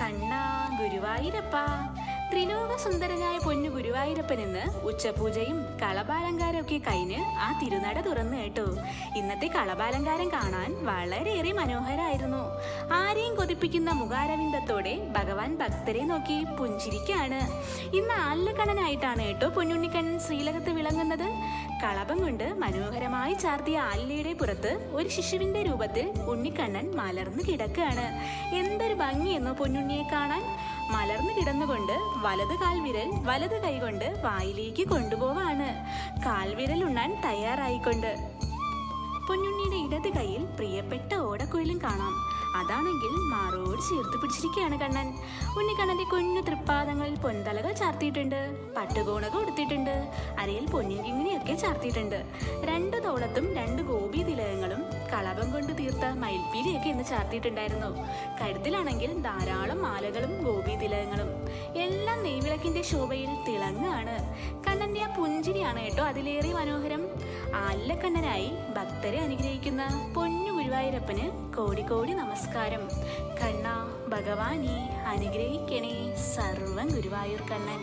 കണ്ണാ ഗുരുവായൂരപ്പ. ത്രിലോക സുന്ദരനായ പൊന്നു ഗുരുവായൂരപ്പൻ ഇന്ന് ഉച്ചപൂജയും കളഭാലങ്കാരമൊക്കെ കഴിഞ്ഞ് ആ തിരുനട തുറന്നു കേട്ടു. ഇന്നത്തെ കളഭാലങ്കാരം കാണാൻ വളരെയേറെ മനോഹരായിരുന്നു. ആരെയും കൊതിപ്പിക്കുന്ന മുഖാരവിന്ദത്തോടെ ഭഗവാൻ ഭക്തരെ നോക്കി പുഞ്ചിരിക്കാണ് ഇന്ന് ആല്ലക്കണ്ണനായിട്ടാണ് കേട്ടോ പൊന്നുണ്ണിക്കണ്ണൻ ശ്രീലകത്ത് വിളങ്ങുന്നത്. കളഭം കൊണ്ട് മനോഹരമായി ചാർത്തിയ ആലിലയുടെ പുറത്ത് ഒരു ശിശുവിന്റെ രൂപത്തിൽ ഉണ്ണിക്കണ്ണൻ മലർന്നു കിടക്കുകയാണ്. എന്തൊരു ഭംഗിയെന്നോ പൊന്നുണ്ണിയെ കാണാൻ. മലർന്നു കിടന്നുകൊണ്ട് വലത് കാൽവിരൽ വലത് കൈകൊണ്ട് വായിലേക്ക് കൊണ്ടുപോവാണ്. കാൽവിരൽ ഉണ്ണാൻ തയ്യാറായിക്കൊണ്ട്. പൊന്നുണ്ണിയുടെ ഇടത് കൈയിൽ പ്രിയപ്പെട്ട ഓടക്കുഴലും കാണാം. അതാണെങ്കിൽ മാറോട് ചേർത്ത് പിടിച്ചിരിക്കുകയാണ് കണ്ണൻ. ഉണ്ണിക്കണ്ണന്റെ കുഞ്ഞു തൃപ്പാദങ്ങളിൽ പൊന്തലകൾ ചാർത്തിയിട്ടുണ്ട്. പട്ടുകോണകം കൊടുത്തിട്ടുണ്ട് അരയിൽ പൊന്നിങ്കിങ്ങിനെയൊക്കെ ചാർത്തിയിട്ടുണ്ട്. രണ്ട് തോളത്തും രണ്ട് ഗോപി തിലകങ്ങളും തീർത്ത മയിൽപ്പീലിയൊക്കെ ഇന്ന് ചാർത്തിയിട്ടുണ്ടായിരുന്നു. കഴുത്തിലാണെങ്കിൽ ധാരാളം മാലകളും ഗോപി തിലകങ്ങളും എല്ലാം നെയ്വിളക്കിന്റെ ശോഭയിൽ തിളങ്ങാണ്. കണ്ണന്റെ ആ പുഞ്ചിരിയാണ് കേട്ടോ അതിലേറെ മനോഹരം. ആല്ലക്കണ്ണനായി ഭക്തരെ അനുഗ്രഹിക്കുന്ന പൊന്നു ഗുരുവായൂരപ്പന് കോടി കോടി നമസ്കാരം. കണ്ണ ഭഗവാനെ അനുഗ്രഹിക്കണേ സർവം ഗുരുവായൂർ കണ്ണൻ.